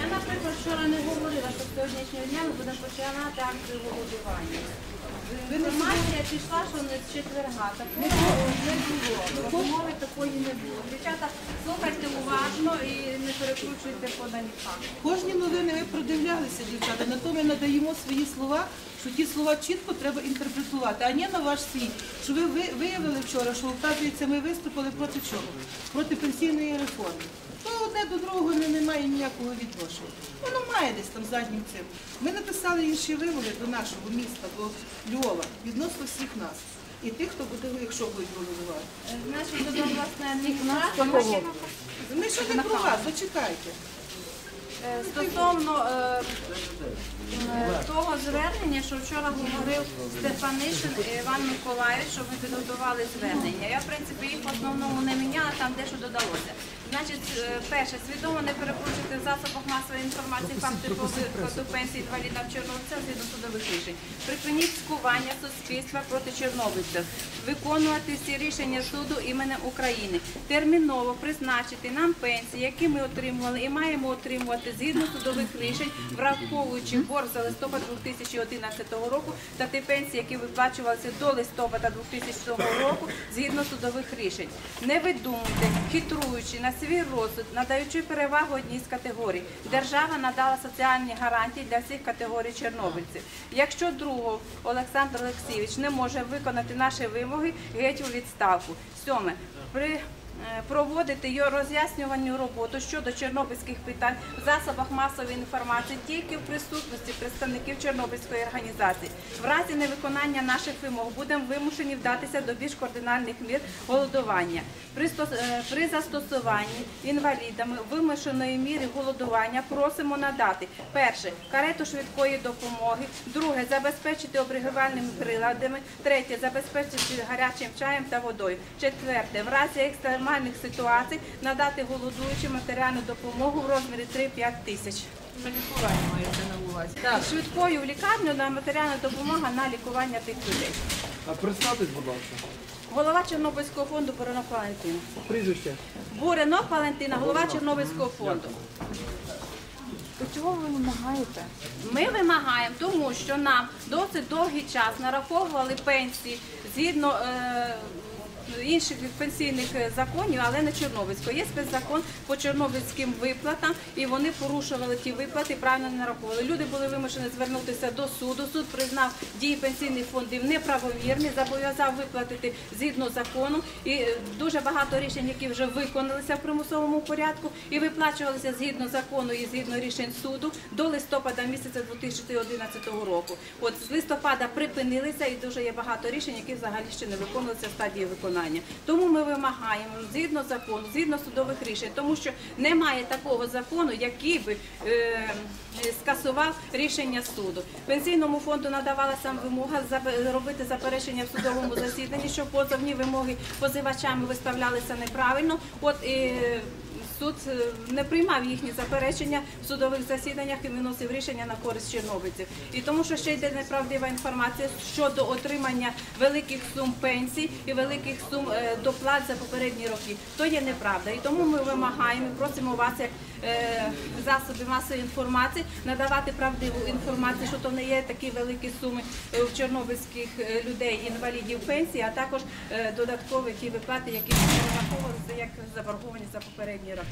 Я, наприклад, вчора не говорила, що з сьогоднішнього дня ми будемо починати акцію голодування. Інформація пішла, що не з четверга. Такого не було. Розмови такої не було. Дівчата, слухайте уважно і не перекручуйте подані факти. Кожні новини ми продивлялися, дівчата. На то ми надаємо свої слова, що ті слова чітко треба інтерпретувати, а не на ваш свій. Що ви ви- виявили вчора, що оказується, ми виступили проти чого? Проти пенсійної реформи. Одне до другого не, не має ніякого відношення. Воно має десь там заднім цим. Ми написали інші вимоги до нашого міста, до Львова, відносно всіх нас. І тих, хто буде, якщо будуть голосувати. Значить, до власне нас. Ми ще не про вас, зачекайте. Е, Стосовно е, е, того звернення, що вчора говорив Стефанишин Іван Миколаївич, що ми підготували звернення. Я, в принципі, їх в основному не міняла, там дещо додалося. Значить, перше, свідомо не перекручувати в засобах масової інформації факти повиходу пенсії інвалідам чорнобильця згідно судових рішень. Припиніть скування суспільства проти чорнобильців, виконувати всі рішення суду іменем України, терміново призначити нам пенсії, які ми отримували і маємо отримувати згідно судових рішень, враховуючи борг за листопад 2011 року та ті пенсії, які виплачувалися до листопада 2000 року згідно судових рішень. Не видумуйте, хитруючи на свій розсуд, надаючи перевагу одній з категорій. Держава надала соціальні гарантії для всіх категорій чорнобильців. Якщо другого Олександр Олексійович не може виконати наші вимоги, геть у відставку. Сьоме. При проводити його роз'яснювальну роботу щодо чорнобильських питань в засобах масової інформації тільки в присутності представників Чорнобильської організації. В разі невиконання наших вимог будемо вимушені вдатися до більш координальних мір голодування. Е, при застосуванні інвалідами вимушеної міри голодування просимо надати перше карету швидкої допомоги, друге забезпечити обригувальними приладами, третє забезпечити гарячим чаєм та водою. Четверте, в разі екстремальних ситуацій надати голодуючим матеріальну допомогу в розмірі 3-5 тисяч. Лікування маєте на увазі. Так, швидкою в лікарню на матеріальна допомога на лікування тих людей. А представтесь, будь ласка. Голова Чорнобильського фонду Буренок Валентина. Прізвище. Буренок Валентина, голова Чорнобильського фонду. То чого ви вимагаєте? Ми вимагаємо, тому що нам досить довгий час нараховували пенсії згідно е, інших пенсійних е, законів, але не Чорнобильського. Є спецзакон по чорнобильським виплатам, і вони порушували ті виплати, правильно не нараховували. Люди були вимушені звернутися до суду. Суд признав дії пенсійних фондів неправомірні, зобов'язав виплатити згідно закону. І е, дуже багато рішень, які вже виконалися в примусовому порядку, і виплачувалися згідно закону і згідно рішень суду до листопада місяця 2011 року. От з листопада припинилися, і дуже є багато рішень, які взагалі ще не виконуються в стадії виконання. Тому ми вимагаємо згідно закону, згідно судових рішень, тому що немає такого закону, який би е, скасував рішення суду. Пенсійному фонду надавалася вимога робити заперечення в судовому засіданні, що позовні вимоги позивачами виставлялися неправильно. От і суд е, не приймав їхні заперечення в судових засіданнях і виносив рішення на користь чорнобильців. І тому, що ще йде неправдива інформація щодо отримання великих сум пенсій і великих сум е, доплат за попередні роки, то є неправда. І тому ми вимагаємо, просимо вас як е, засоби масової інформації надавати правдиву інформацію, що то не є такі великі суми в чорнобильських людей, інвалідів пенсії, а також додаткові ті виплати, які перераховувалися як заборговані за попередні роки.